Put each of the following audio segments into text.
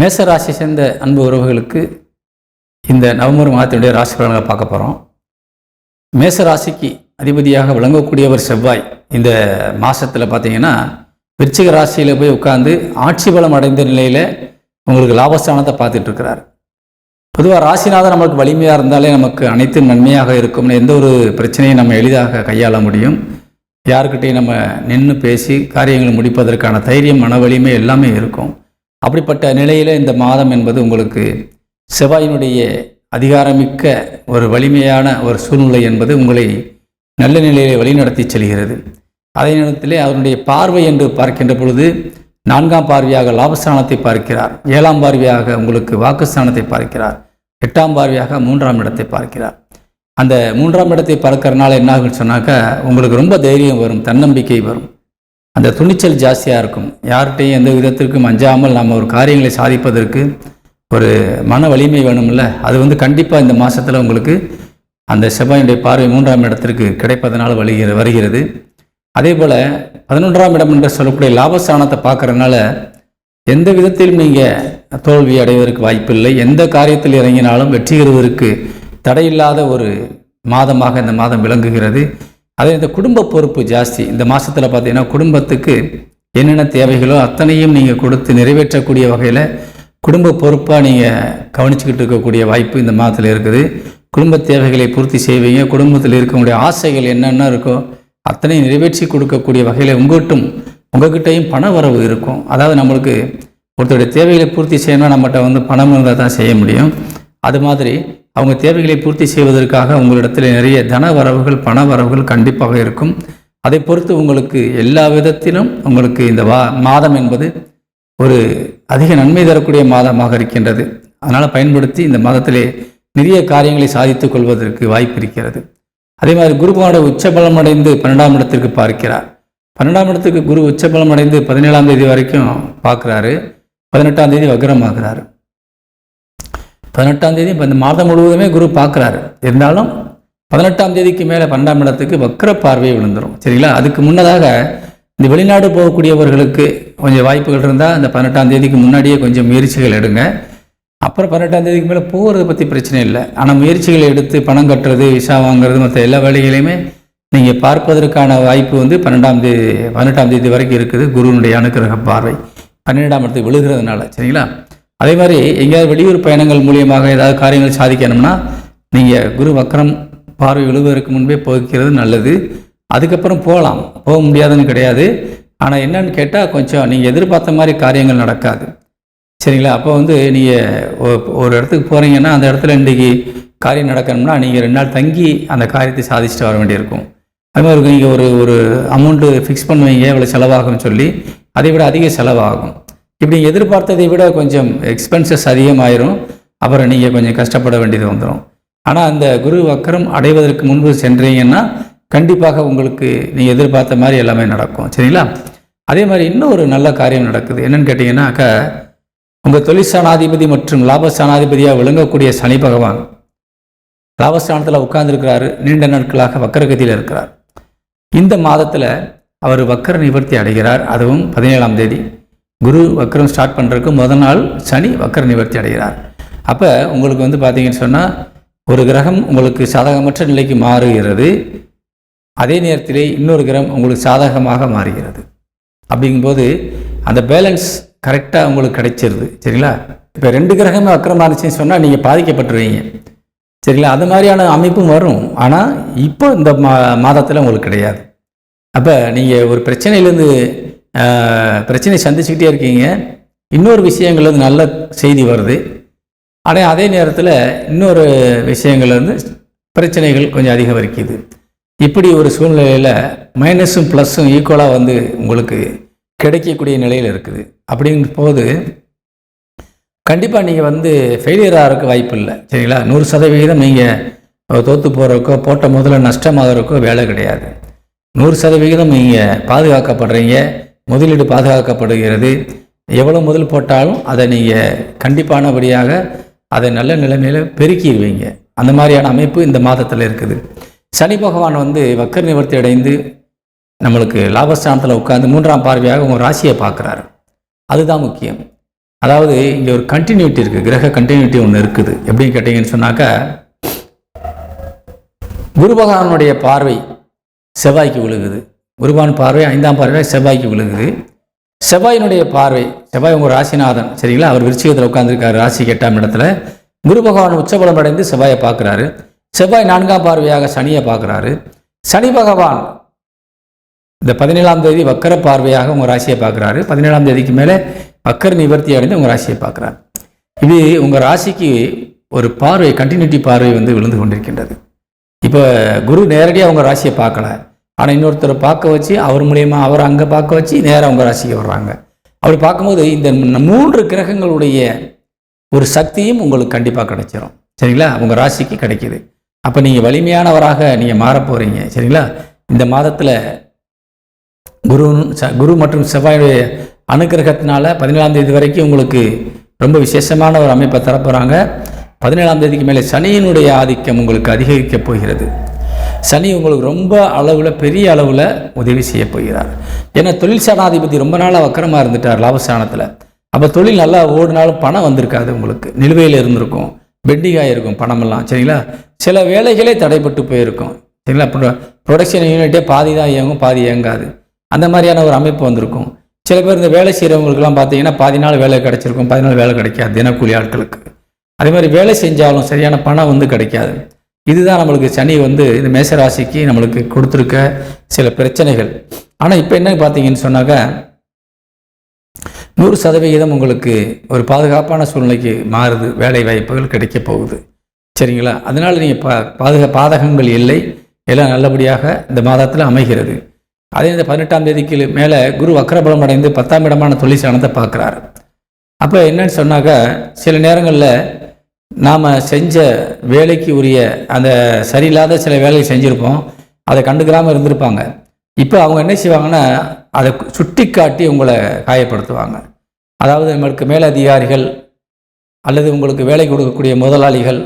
மேச ராசி சேர்ந்த அன்பு உறவுகளுக்கு இந்த நவம்பர் மாதத்தினுடைய ராசி பலன்களை பார்க்க போகிறோம் மேச ராசிக்கு அதிபதியாக விளங்கக்கூடியவர் செவ்வாய். இந்த மாதத்தில் பார்த்தீங்கன்னா விருச்சிக ராசியில் போய் உட்கார்ந்து ஆட்சி பலம் அடைந்த நிலையில் உங்களுக்கு லாபஸ்தானத்தை பார்த்துட்டு இருக்கிறார். பொதுவாக ராசிநாதன் நமக்கு வலிமையாக இருந்தாலே நமக்கு அனைத்தும் நன்மையாக இருக்கும்னு எந்த ஒரு பிரச்சனையும் நம்ம எளிதாக கையாள முடியும். யாருக்கிட்டையும் நம்ம நின்று பேசி காரியங்களை முடிப்பதற்கான தைரியம் மன வலிமை எல்லாமே இருக்கும். அப்படிப்பட்ட நிலையில் இந்த மாதம் என்பது உங்களுக்கு செவ்வாயினுடைய அதிகாரமிக்க ஒரு வலிமையான ஒரு சூழ்நிலை என்பது உங்களை நல்ல நிலையிலே வழிநடத்தி செல்கிறது. அதே நேரத்திலே அவருடைய பார்வை என்று பார்க்கின்ற பொழுது நான்காம் பார்வையாக லாபஸ்தானத்தை பார்க்கிறார். ஏழாம் பார்வையாக உங்களுக்கு வாக்குஸ்தானத்தை பார்க்கிறார். எட்டாம் பார்வையாக மூன்றாம் இடத்தை பார்க்கிறார். அந்த மூன்றாம் இடத்தை பார்க்கறனால என்ன ஆகும்னு சொன்னாக்கா உங்களுக்கு ரொம்ப தைரியம் வரும் தன்னம்பிக்கை வரும். அந்த துணிச்சல் ஜாஸ்தியாக இருக்கும். யார்கிட்டையும் எந்த விதத்திற்கும் அஞ்சாமல் நம்ம ஒரு காரியங்களை சாதிப்பதற்கு ஒரு மன வலிமை வேணும்ல? அது வந்து கண்டிப்பாக இந்த மாதத்தில் உங்களுக்கு அந்த செவ்வாயினுடைய பார்வை மூன்றாம் இடத்திற்கு கிடைப்பதனால் வருகிற வருகிறது. அதே போல் பதினொன்றாம் இடம் என்று சொல்லக்கூடிய லாபஸ்தானத்தை பார்க்குறதுனால எந்த விதத்திலும் நீங்கள் தோல்வி அடைவதற்கு வாய்ப்பில்லை. எந்த காரியத்தில் இறங்கினாலும் வெற்றி பெறுவதற்கு தடையில்லாத ஒரு மாதமாக இந்த மாதம் விளங்குகிறது. அதே இந்த குடும்ப பொறுப்பு ஜாஸ்தி. இந்த மாதத்தில் பார்த்தீங்கன்னா குடும்பத்துக்கு என்னென்ன தேவைகளோ அத்தனையும் நீங்கள் கொடுத்து நிறைவேற்றக்கூடிய வகையில் குடும்ப பொறுப்பாக நீங்கள் கவனிச்சுக்கிட்டு இருக்கக்கூடிய வாய்ப்பு இந்த மாதத்தில் இருக்குது. குடும்ப தேவைகளை பூர்த்தி செய்வீங்க. குடும்பத்தில் இருக்கக்கூடிய ஆசைகள் என்னென்ன இருக்கோ அத்தனை நிறைவேற்றி கொடுக்கக்கூடிய வகையில் உங்கள்கிட்டும் உங்ககிட்டையும் பண வரவு இருக்கும். அதாவது நம்மளுக்கு ஒருத்தருடைய தேவைகளை பூர்த்தி செய்யணும்னா நம்மகிட்ட வந்து பணம் இருந்தால் தான் செய்ய முடியும். அது மாதிரி அவங்க தேவைகளை பூர்த்தி செய்வதற்காக உங்களிடத்தில் நிறைய தன வரவுகள் பண வரவுகள் கண்டிப்பாக இருக்கும். அதை பொறுத்து உங்களுக்கு எல்லா விதத்திலும் உங்களுக்கு இந்த வா மாதம் என்பது ஒரு அதிக நன்மை தரக்கூடிய மாதமாக இருக்கின்றது. அதனால் பயன்படுத்தி இந்த மாதத்திலே நிறைய காரியங்களை சாதித்துக் கொள்வதற்கு வாய்ப்பு இருக்கிறது. அதே மாதிரி குருபகவானோட உச்சபலம் அடைந்து பன்னெண்டாம் இடத்திற்கு பார்க்கிறார். பன்னெண்டாம் இடத்துக்கு குரு உச்சபலம் அடைந்து பதினேழாம் தேதி வரைக்கும் பார்க்குறாரு. பதினெட்டாம் தேதி வக்ரமாகிறாரு. பதினெட்டாம் தேதி இப்போ இந்த மாதம் முழுவதுமே குரு பார்க்குறாரு. இருந்தாலும் பதினெட்டாம் தேதிக்கு மேலே பன்னெண்டாம் இடத்துக்கு வக்கர பார்வை விழுந்துடும் சரிங்களா? அதுக்கு முன்னதாக இந்த வெளிநாடு போகக்கூடியவர்களுக்கு கொஞ்சம் வாய்ப்புகள் இருந்தால் அந்த பதினெட்டாம் தேதிக்கு முன்னாடியே கொஞ்சம் முயற்சிகள் எடுங்க. அப்புறம் பன்னெண்டாம் தேதிக்கு மேலே போகிறத பற்றி பிரச்சனை இல்லை. ஆனால் முயற்சிகளை எடுத்து பணம் கட்டுறது விசா வாங்குறது மற்ற எல்லா வேலைகளையுமே நீங்கள் பார்ப்பதற்கான வாய்ப்பு வந்து பன்னெண்டாம் தேதி பன்னெண்டாம் தேதி வரைக்கும் இருக்குது குருவினுடைய அனுக்கிரக பார்வை. பன்னிரெண்டாம் இடத்துக்கு விழுகிறதுனால. சரிங்களா? அதே மாதிரி எங்கேயாவது வெளியூர் பயணங்கள் மூலியமாக ஏதாவது காரியங்கள் சாதிக்கணும்னா நீங்கள் குரு வக்கரம் பார்வை விழுவதற்கு முன்பே போகிறது நல்லது. அதுக்கப்புறம் போகலாம். போக முடியாதுன்னு கிடையாது. ஆனால் என்னன்னு கேட்டால் கொஞ்சம் நீங்கள் எதிர்பார்த்த மாதிரி காரியங்கள் நடக்காது. சரிங்களா? அப்போ வந்து நீங்கள் ஒரு இடத்துக்கு போகிறீங்கன்னா அந்த இடத்துல இன்றைக்கி காரியம் நடக்கணும்னா நீங்கள் ரெண்டு நாள் தங்கி அந்த காரியத்தை சாதிச்சுட்டு வர வேண்டியிருக்கும். அது மாதிரி நீங்கள் ஒரு ஒரு அமௌண்ட்டு ஃபிக்ஸ் பண்ணுவீங்க. இவ்வளோ செலவாகும்னு சொல்லி. அதை விட அதிக செலவாகும். இப்படி எதிர்பார்த்ததை விட கொஞ்சம் எக்ஸ்பென்சஸ் அதிகமாயிரும். அப்புறம் நீங்கள் கொஞ்சம் கஷ்டப்பட வேண்டியது வந்துடும் ஆனால் அந்த குரு வக்கரம் அடைவதற்கு முன்பு சென்றீங்கன்னா கண்டிப்பாக உங்களுக்கு நீங்கள் எதிர்பார்த்த மாதிரி எல்லாமே நடக்கும். சரிங்களா? அதே மாதிரி இன்னும் ஒரு நல்ல காரியம் நடக்குது. என்னன்னு கேட்டிங்கன்னாக்கா உங்கள் தொழிற்சானாதிபதி மற்றும் லாபஸ்தானாதிபதியாக விளங்கக்கூடிய சனி பகவான் லாபஸ்தானத்தில் உட்கார்ந்துருக்கிறாரு. நீண்ட நாட்களாக வக்கரகதியில் இருக்கிறார். இந்த மாதத்தில் அவர் வக்கர நிவர்த்தி அடைகிறார். அதுவும் பதினேழாம் தேதி. குரு வக்கரம் ஸ்டார்ட் பண்ணுறதுக்கு முதல் நாள் சனி வக்கர நிவர்த்தி அடைகிறார். அப்போ உங்களுக்கு வந்து பார்த்தீங்கன்னு சொன்னால் ஒரு கிரகம் உங்களுக்கு சாதகமற்ற நிலைக்கு மாறுகிறது. அதே நேரத்திலே இன்னொரு கிரகம் உங்களுக்கு சாதகமாக மாறுகிறது. அப்படிங்கும்போது அந்த பேலன்ஸ் கரெக்டாக உங்களுக்கு கிடைச்சிருது. சரிங்களா? இப்போ ரெண்டு கிரகமே வக்கரமாக இருந்துச்சுன்னு சொன்னால் நீங்கள் பாதிக்கப்பட்டுருவீங்க. சரிங்களா? அது மாதிரியான அமைப்பும் வரும். ஆனால் இப்போ இந்த மா மாதத்தில் உங்களுக்கு கிடையாது. அப்போ நீங்கள் ஒரு பிரச்சனையிலேருந்து பிரச்சனை சந்திச்சுக்கிட்டே இருக்கீங்க. இன்னொரு விஷயங்கள் வந்து நல்ல செய்தி வருது. ஆனால் அதே நேரத்தில் இன்னொரு விஷயங்கள் வந்து பிரச்சனைகள் கொஞ்சம் அதிகம் இருக்குது இப்படி ஒரு சூழ்நிலையில் மைனஸும் ப்ளஸ்ஸும் ஈக்குவலாக வந்து உங்களுக்கு கிடைக்கக்கூடிய நிலையில் இருக்குது. அப்படிங்கிற போது கண்டிப்பாக நீங்கள் வந்து ஃபெயிலியர் ஆகிறதுக்கு வாய்ப்பு இல்லை. சரிங்களா? நூறு சதவிகிதம் நீங்கள் தோற்று போகிறக்கோ போட்ட முதல்ல நஷ்டமாகறக்கோ வேலை கிடையாது. நூறு சதவிகிதம் நீங்கள் பாதுகாக்கப்படுறீங்க. முதலீடு பாதுகாக்கப்படுகிறது. எவ்வளோ முதல் போட்டாலும் அதை நீங்கள் கண்டிப்பானபடியாக அதை நல்ல நிலைமையில் பெருக்கிடுவீங்க. அந்த மாதிரியான அமைப்பு இந்த மாதத்தில் இருக்குது. சனி பகவான் வந்து வக்கர் நிவர்த்தி அடைந்து நம்மளுக்கு லாபஸ்தானத்தில் உட்காந்து மூன்றாம் பார்வையாக உங்கள் ராசியை பார்க்குறாரு. அதுதான் முக்கியம். அதாவது இங்கே ஒரு கண்டினியூட்டி இருக்குது கிரக கண்டினியூட்டி ஒன்று இருக்குது. எப்படின்னு கேட்டிங்கன்னு சொன்னாக்கா குரு பகவானுடைய பார்வை செவ்வாய்க்கு விழுகுது. குருவான் பார்வை ஐந்தாம் பார்வை செவ்வாய்க்கு விழுகுது செவ்வாயினுடைய பார்வை செவ்வாய் உங்கள் ராசிநாதன் சரிங்களா? அவர் விருச்சிகத்தில் உட்காந்துருக்காரு ராசிக்கு எட்டாம் இடத்துல. குரு பகவான் உச்சபலம் அடைந்து செவ்வாயை பார்க்குறாரு. செவ்வாய் நான்காம் பார்வையாக சனியை பார்க்குறாரு. சனி பகவான் இந்த பதினேழாம் தேதி வக்கர பார்வையாக உங்கள் ராசியை பார்க்குறாரு. பதினேழாம் தேதிக்கு மேலே வக்கர நிவர்த்தி அடைந்து உங்கள் ராசியை பார்க்குறாரு. இது உங்கள் ராசிக்கு ஒரு பார்வை கண்டினியூட்டி பார்வை வந்து விழுந்து கொண்டிருக்கின்றது. இப்போ குரு நேரடியாக உங்கள் ராசியை பார்க்கல. ஆனால் இன்னொருத்தரை பார்க்க வச்சு அவர் மூலியமாக அவர் அங்கே பார்க்க வச்சு நேராக உங்கள் ராசிக்கு வர்றாங்க. அப்படி பார்க்கும்போது இந்த மூன்று கிரகங்களுடைய ஒரு சக்தியும் உங்களுக்கு கண்டிப்பாக கிடைச்சிரும். சரிங்களா? உங்கள் ராசிக்கு கிடைக்கிது. அப்போ நீங்கள் வலிமையானவராக நீங்கள் மாறப் போகிறீங்க சரிங்களா? இந்த மாதத்தில் குரு ச- குரு மற்றும் செவ்வாயுடைய அனுகிரகத்தினால பதினேழாம் தேதி வரைக்கும் உங்களுக்கு ரொம்ப விசேஷமான ஒரு அமைப்பை தரப்போகிறாங்க பதினேழாம் தேதிக்கு மேலே சனியினுடைய ஆதிக்கம் உங்களுக்கு அதிகரிக்கப் போகிறது. சனி உங்களுக்கு ரொம்ப அளவில் பெரிய அளவில் உதவி செய்ய போகிறார். ஏன்னா தொழில் சாணாதிபதி ரொம்ப நாளாக வக்கரமாக இருந்துட்டார் லாபஸ்தானத்தில். அப்போ தொழில் நல்லா ஓடினாலும் பணம் வந்திருக்காது உங்களுக்கு. நிலுவையில் இருந்திருக்கும். பெண்டிங்காக இருக்கும் பணமெல்லாம் சரிங்களா? சில வேலைகளே தடைப்பட்டு போயிருக்கும். சரிங்களா? ப்ரொ ப்ரொடக்ஷன் யூனிட்டே பாதி தான் இயங்கும் பாதி இயங்காது. அந்த மாதிரியான ஒரு அமைப்பு வந்திருக்கும். சில பேர் இந்த வேலை செய்கிறவங்களுக்குலாம் பார்த்தீங்கன்னா பாதி நாள் வேலை கிடைச்சிருக்கும் பாதி நாள் வேலை கிடைக்காது தினக்கூலி ஆட்களுக்கு. அதே மாதிரி வேலை செஞ்சாலும் சரியான பணம் வந்து கிடைக்காது. இதுதான் நம்மளுக்கு சனி வந்து இந்த மேசராசிக்கு நம்மளுக்கு கொடுத்துருக்க சில பிரச்சனைகள். ஆனால் இப்போ என்ன பார்த்தீங்கன்னு சொன்னாக்கா நூறு சதவிகிதம் உங்களுக்கு ஒரு பாதுகாப்பான சூழ்நிலைக்கு மாறுது வேலை வாய்ப்புகள் கிடைக்க போகுது. சரிங்களா? அதனால் நீங்கள் பா பாதுகா பாதகங்கள் இல்லை. எல்லாம் நல்லபடியாக இந்த மாதத்தில் அமைகிறது. அதே இந்த பதினெட்டாம் தேதிக்கு மேலே குரு வக்கரபலம் அடைந்து பத்தாம் இடமான தொழிற்சாலத்தை பார்க்குறாரு. அப்போ என்னன்னு சொன்னாக்கா சில நேரங்களில் நாம் செஞ்ச வேலைக்கு உரிய அந்த சரியில்லாத சில வேலையை செஞ்சுருப்போம். அதை கண்டுக்கிறாமல் இருந்திருப்பாங்க. இப்போ அவங்க என்ன செய்வாங்கன்னா அதை சுட்டி காட்டி உங்களை காயப்படுத்துவாங்க. அதாவது நம்மளுக்கு மேலதிகாரிகள் அல்லது உங்களுக்கு வேலை கொடுக்கக்கூடிய முதலாளிகள்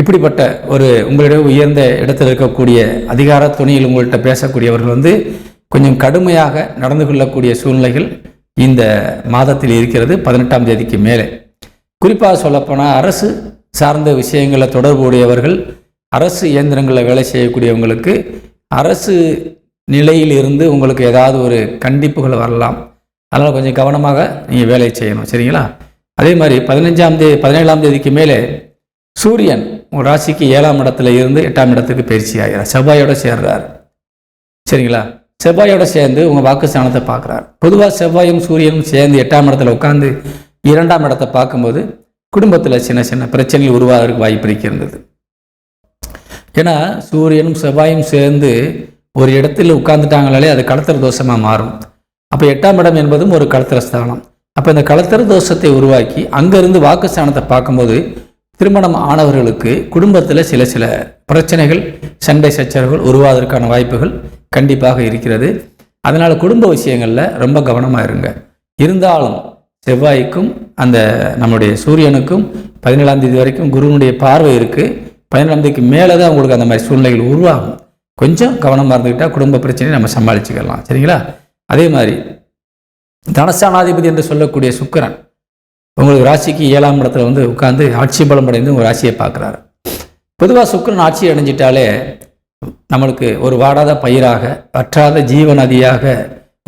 இப்படிப்பட்ட ஒரு உங்களிடையே உயர்ந்த இடத்தில் இருக்கக்கூடிய அதிகார துணியில் உங்கள்கிட்ட பேசக்கூடியவர்கள் வந்து கொஞ்சம் கடுமையாக நடந்து கொள்ளக்கூடிய சூழ்நிலைகள் இந்த மாதத்தில் இருக்கிறது. பதினெட்டாம் தேதிக்கு மேலே. குறிப்பாக சொல்லப்போனால் அரசு சார்ந்த விஷயங்களை தொடர்புடையவர்கள் அரசு இயந்திரங்களில் வேலை செய்யக்கூடியவங்களுக்கு அரசு நிலையில் இருந்து உங்களுக்கு ஏதாவது ஒரு கண்டிப்புகள் வரலாம். அதனால் கொஞ்சம் கவனமாக நீங்கள் வேலை செய்யணும். சரிங்களா? அதே மாதிரி பதினஞ்சாம் தேதி பதினேழாம் தேதிக்கு மேலே சூரியன் உங்கள் ராசிக்கு ஏழாம் இடத்துல இருந்து எட்டாம் இடத்துக்கு பயிற்சி ஆகிறார். செவ்வாயோடு சேர்றார். சரிங்களா? செவ்வாயோட சேர்ந்து உங்கள் வாக்குஸ்தானத்தை பார்க்குறார். பொதுவாக செவ்வாயும் சூரியனும் சேர்ந்து எட்டாம் இடத்துல உட்காந்து இரண்டாம் இடத்தை பார்க்கும்போது குடும்பத்தில் சின்ன சின்ன பிரச்சனைகள் உருவாகிறதுக்கு வாய்ப்பு இருக்கிறது. ஏன்னா சூரியனும் செவ்வாயும் சேர்ந்து ஒரு இடத்தில் உட்கார்ந்துட்டாங்களாலே அது கலத்தர தோஷமாக மாறும். அப்போ எட்டாம் இடம் என்பதும் ஒரு கலத்தர ஸ்தானம். அப்போ இந்த கலத்தர தோஷத்தை உருவாக்கி அங்கேருந்து வாக்குஸ்தானத்தை பார்க்கும்போது திருமணம் ஆனவர்களுக்கு குடும்பத்தில் சில சில பிரச்சனைகள் சண்டை சச்சரவுகள் உருவாவதற்கான வாய்ப்புகள் கண்டிப்பாக இருக்கிறது. அதனால் குடும்ப விஷயங்களில் ரொம்ப கவனமாக இருங்க. இருந்தாலும் செவ்வாய்க்கும் அந்த நம்முடைய சூரியனுக்கும் பதினேழாம் தேதி வரைக்கும் குருவனுடைய பார்வை இருக்குது பதினேழாம் தேதிக்கு மேலே தான் உங்களுக்கு அந்த மாதிரி சூழ்நிலைகள் உருவாகும். கொஞ்சம் கவனமாக இருந்துக்கிட்டால் குடும்ப பிரச்சனையை நம்ம சமாளிச்சுக்கலாம். சரிங்களா? அதே மாதிரி தனசானாதிபதி என்று சொல்லக்கூடிய சுக்கரன் உங்களுக்கு ராசிக்கு ஏழாம் இடத்துல வந்து உட்காந்து ஆட்சி பலம் அடைந்து உங்கள் ராசியை பார்க்குறாரு. பொதுவாக சுக்கரன் ஆட்சி அடைஞ்சிட்டாலே நம்மளுக்கு ஒரு வாடாத பயிராக வற்றாத ஜீவநதியாக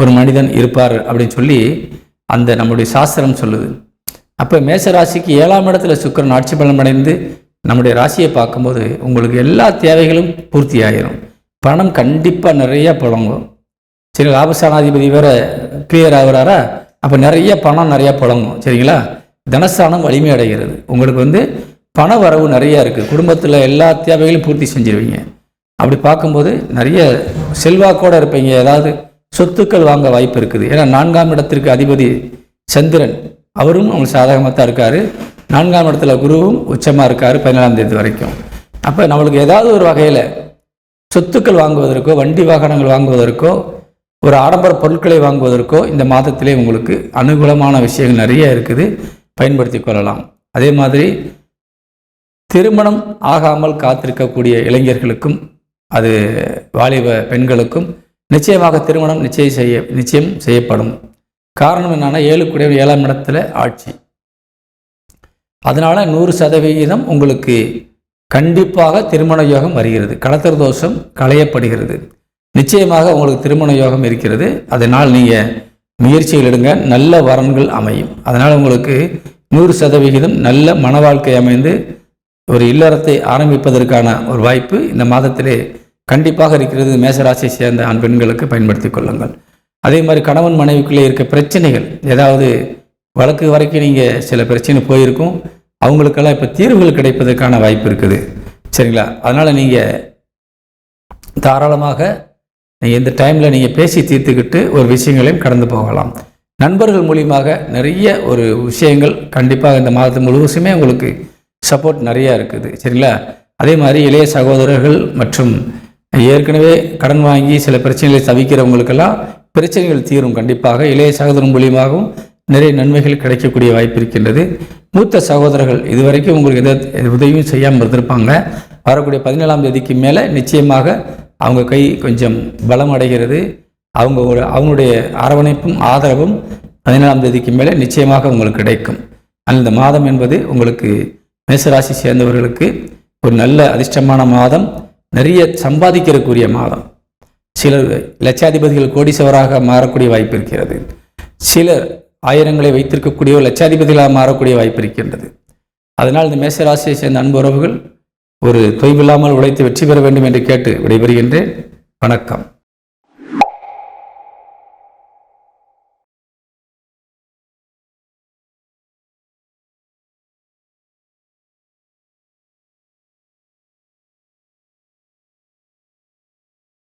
ஒரு மனிதன் இருப்பார் அப்படின்னு சொல்லி அந்த நம்முடைய சாஸ்திரம் சொல்லுது. அப்போ மேச ராசிக்கு ஏழாம் இடத்துல சுக்கிரன் ஆட்சி பலம் அடைந்து நம்முடைய ராசியை பார்க்கும்போது உங்களுக்கு எல்லா தேவைகளும் பூர்த்தி ஆகிரும் பணம் கண்டிப்பாக நிறைய புழங்கும். சரி லாபஸ்தானாதிபதி வேற கிளியர் ஆகுறாரா? அப்போ நிறைய பணம் நிறைய புழங்கும். சரிங்களா? தனஸ்தானம் வலிமை அடைகிறது. உங்களுக்கு வந்து பண வரவு நிறைய இருக்குது குடும்பத்தில் எல்லா தேவைகளையும் பூர்த்தி செஞ்சிருவீங்க. அப்படி பார்க்கும்போது நிறைய செல்வாக்கோடு இருப்பீங்க. ஏதாவது சொத்துக்கள் வாங்க வாய்ப்பு இருக்குது. ஏன்னா நான்காம் இடத்திற்கு அதிபதி சந்திரன் அவரும் அவங்க சாதகமாக தான் இருக்கார். நான்காம் இடத்துல குருவும் உச்சமாக இருக்கார் பதினேழாம் தேதி வரைக்கும். அப்போ நம்மளுக்கு ஏதாவது ஒரு வகையில் சொத்துக்கள் வாங்குவதற்கோ வண்டி வாகனங்கள் வாங்குவதற்கோ ஒரு ஆடம்பர பொருட்களை வாங்குவதற்கோ இந்த மாதத்திலே உங்களுக்கு அனுகூலமான விஷயங்கள் நிறைய இருக்குது. பயன்படுத்தி கொள்ளலாம். அதே மாதிரி திருமணம் ஆகாமல் காத்திருக்கக்கூடிய இளைஞர்களுக்கும் அது வாலிப பெண்களுக்கும் நிச்சயமாக திருமணம் நிச்சயம் செய்ய நிச்சயம் செய்யப்படும். காரணம் என்னன்னா ஏழு ஏழாம் இடத்துல ஆட்சி. அதனால நூறு சதவிகிதம் உங்களுக்கு கண்டிப்பாக திருமண யோகம் வருகிறது. களத்திர தோஷம் களையப்படுகிறது. நிச்சயமாக உங்களுக்கு திருமண யோகம் இருக்கிறது. அதனால் நீங்கள் முயற்சிகள் எடுங்க. நல்ல வரன்கள் அமையும். அதனால் உங்களுக்கு நூறு சதவிகிதம் நல்ல மன வாழ்க்கை அமைந்து ஒரு இல்லறத்தை ஆரம்பிப்பதற்கான ஒரு வாய்ப்பு இந்த மாதத்திலே கண்டிப்பாக இருக்கிறது. மேசராசியை சேர்ந்த ஆண் பெண்களுக்கு பயன்படுத்தி கொள்ளுங்கள். அதே மாதிரி கணவன் மனைவிக்குள்ளே இருக்க பிரச்சனைகள் ஏதாவது வழக்கு வரைக்கும் நீங்கள் சில பிரச்சனை போயிருக்கும். அவங்களுக்கெல்லாம் இப்போ தீர்வுகள் கிடைப்பதற்கான வாய்ப்பு இருக்குது. சரிங்களா? அதனால் நீங்கள் தாராளமாக நீங்கள் இந்த டைமில் நீங்கள் பேசி தீர்த்துக்கிட்டு ஒரு விஷயங்களையும் கடந்து போகலாம். நண்பர்கள் மூலியமாக நிறைய ஒரு விஷயங்கள் கண்டிப்பாக இந்த மாதத்து முழுவதுமே உங்களுக்கு சப்போர்ட் நிறையா இருக்குது. சரிங்களா? அதே மாதிரி இளைய சகோதரர்கள் மற்றும் ஏற்கனவே கடன் வாங்கி சில பிரச்சனைகளை தவிக்கிறவங்களுக்கெல்லாம் பிரச்சனைகள் தீரும் கண்டிப்பாக. இளைய சகோதரன் மூலியமாகவும் நிறைய நன்மைகள் கிடைக்கக்கூடிய வாய்ப்பு இருக்கின்றது. மூத்த சகோதரர்கள் இதுவரைக்கும் உங்களுக்கு எந்த உதவியும் செய்யாமல் இருந்திருப்பாங்க. வரக்கூடிய பதினேழாம் தேதிக்கு மேலே நிச்சயமாக அவங்க கை கொஞ்சம் பலம் அடைகிறது. அவங்க ஒரு அவங்களுடைய அரவணைப்பும் ஆதரவும் பதினேழாம் தேதிக்கு மேலே நிச்சயமாக உங்களுக்கு கிடைக்கும். அந்த மாதம் என்பது உங்களுக்கு மேசராசி சேர்ந்தவர்களுக்கு ஒரு நல்ல அதிர்ஷ்டமான மாதம். நிறைய சம்பாதிக்கிறக்கூடிய மாதம். சிலர் லட்சாதிபதிகள் கோடீஸ்வராக மாறக்கூடிய வாய்ப்பு இருக்கிறது. சிலர் ஆயிரங்களை வைத்திருக்கக்கூடிய லட்சாதிபதிகளாக மாறக்கூடிய வாய்ப்பு இருக்கின்றது. அதனால் இந்த மேசராசியை சேர்ந்த அன்பு உறவுகள் ஒரு தொய்வில்லாமல் உழைத்து வெற்றி பெற வேண்டும் என்று கேட்டு விடைபெறுகின்றேன். வணக்கம்.